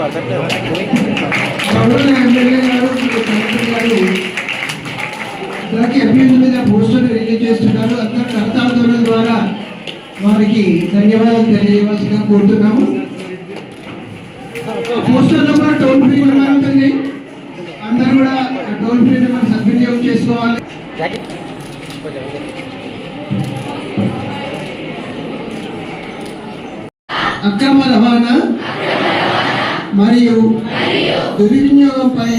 గౌరవ మీద రిలీజ్ చేస్తున్నారు ద్వారా వారికి ధన్యవాదాలు తెలియజేయవలసిగా కోరుతున్నాము పోస్టర్లో కూడా టోల్ ఫ్రీ నెంబర్ ఉంటుంది అందరూ కూడా టోల్ ఫ్రీ నెంబర్ సద్వినియోగం చేసుకోవాలి అక్రమ రవాణా మరియు దుర్వినియోగంపై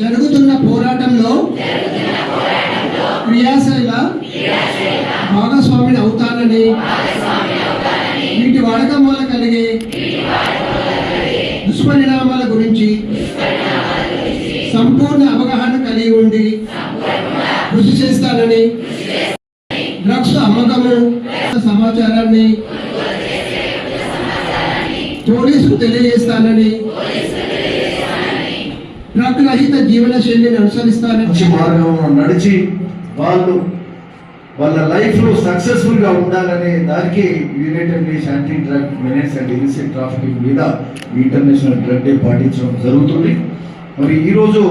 జరుగుతున్న పోరాటంలో క్రియాశీల భాగస్వామిని అవుతానని వీటి వాడకం వల్ల కలిగే దుష్పరిణామాల గురించి సంపూర్ణ అవగాహన పోలీసుకు తెలియజేస్తానని డ్రగ్ రహిత జీవన శైలిని అనుసరిస్తానని మార్గంలో నడిచి వాళ్ళు వాళ్ళ లైఫ్లో సక్సెస్ఫుల్గా ఉండాలనే దానికి united nation anti drug menace and illicit trafficking మీద ఇంటర్నేషనల్ డ్రగ్ డే పాటించడం జరుగుతుంది. మరి ఈరోజు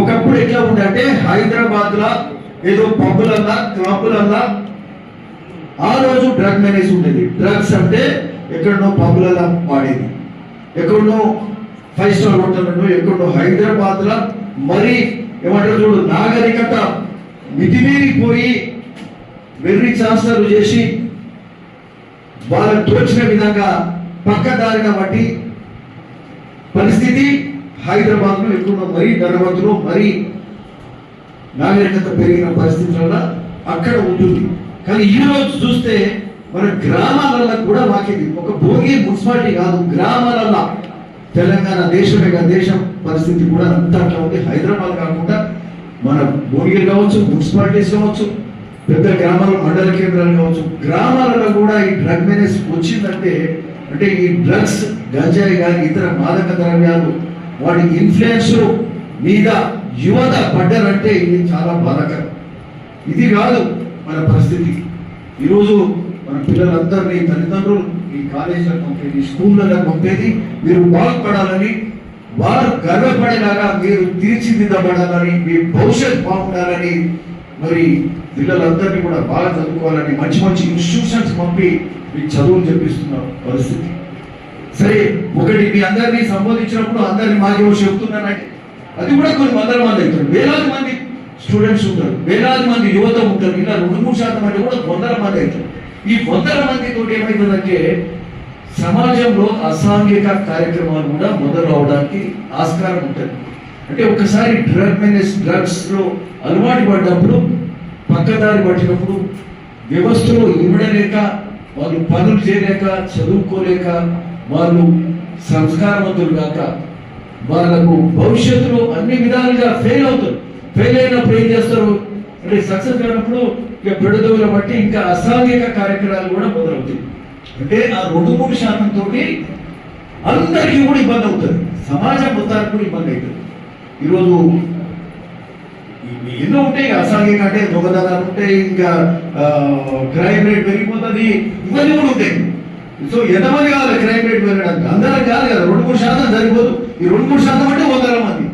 ఒకప్పుడు ఎట్లా ఉండే అంటే హైదరాబాద్ లా ఏదో పబ్బులల్లా క్లబ్బులల్లా ఆ రోజు డ్రగ్ మేనేజ్ ఉండేది. డ్రగ్స్ అంటే ఎక్కడనో పబ్లలో వాడేది. ఎక్కడనో ఫైవ్ స్టార్ హోటల్లో ఎక్కడో హైదరాబాద్లో మరి ఏమంటారు చూడు నాగరికత మితిమీరిపోయి వెర్రి చాస్తాలు చేసి వాళ్ళకు తోచిన విధంగా పక్కదారిన బట్టి పరిస్థితి హైదరాబాద్లో ఎక్కువ మరీ ధనవంతులు మరీ నాగరికత పెరిగిన పరిస్థితులలో అక్కడ ఉంటుంది. కానీ ఈ రోజు చూస్తే మన గ్రామాలలో కూడా వాకింది ఒక భోగి మున్సిపాలిటీ కాదు గ్రామాలలో తెలంగాణ దేశమే కాదు దేశం పరిస్థితి కూడా అంతా అట్లా ఉంది. హైదరాబాద్ కాకుండా మన భోగిలు కావచ్చు మున్సిపాలిటీస్ కావచ్చు పెద్ద గ్రామాల మండల కేంద్రాలు కావచ్చు గ్రామాలలో కూడా ఈ డ్రగ్ మేనేజ్ వచ్చిందంటే అంటే ఈ డ్రగ్స్ గంజాయి కానీ ఇతర మాదక ద్రవ్యాలు వాటి ఇన్ఫ్లుయెన్స్ మీద యువత పడ్డారంటే ఇది చాలా బాధకరం. ఇది కాదు మన పరిస్థితి. ఈరోజు మన పిల్లలందరినీ తల్లిదండ్రులు ఈ కాలేజీలకు పంపేది స్కూళ్ళలో పంపేది మీరు బాగుపడాలని వారు గర్వపడేలాగా మీరు తీర్చిదిద్దబడాలని మీ భవిష్యత్ బాగుండాలని మరి పిల్లలందరినీ కూడా బాగా చదువుకోవాలని మంచి మంచి ఇన్స్టిట్యూషన్స్ పంపి మీ చదువులు చెప్పిస్తున్న పరిస్థితి. సరే ఒకటి మీ అందరినీ సంబోధించినప్పుడు అందరినీ మాకేమో చెప్తున్నానంటే అది కూడా కొన్ని వందల మంది అవుతారు వేలాది మంది స్టూడెంట్స్ ఉంటారు. వేలాది మంది యువత ఉంటారు. ఇలా రెండు మూడు శాతం మంది కూడా వందల మంది అవుతారు. ఈ వందల మంది తోటి ఏమవుతుందంటే సమాజంలో అసాంఘిక కార్యక్రమాలు కూడా మొదలు అవడానికి ఆస్కారం ఉంటుంది. అంటే ఒకసారి డ్రగ్ మేనేజ్ డ్రగ్స్లో అలవాటు పడ్డప్పుడు పక్కదారి పట్టినప్పుడు వ్యవస్థలో ఇవ్వడలేక వాళ్ళు పనులు చేయలేక చదువుకోలేక వాళ్ళు సంస్కారవంతులు కాక వాళ్ళకు భవిష్యత్తులో అన్ని విధాలుగా ఫెయిల్ అవుతారు. ఫెయిల్ అయినప్పుడు ఏం చేస్తారు? అంటే సక్సెస్ అయినప్పుడు ఇక పెడుదవుల బట్టి ఇంకా అసాంఘిక కార్యక్రమాలు కూడా మొదలవుతాయి. అంటే ఆ రెండు మూడు శాతం తోటి అందరికీ కూడా ఇబ్బంది అవుతుంది. సమాజం మొత్తానికి కూడా ఇబ్బంది అవుతుంది. ఈరోజు ఎన్నో ఉంటాయి అసాంఘిక అంటే దొంగతనాలు ఉంటాయి ఇంకా క్రైమ్ రేట్ పెరిగిపోతుంది. ఇవన్నీ కూడా ఉంటాయి. సో ఎంతమంది కావాలి క్రైమ్ రేట్ పెరగడానికి? అందరం కాదు కదా. రెండు మూడు శాతం సరిపోదు. ఈ రెండు మూడు శాతం అంటే వందల మంది.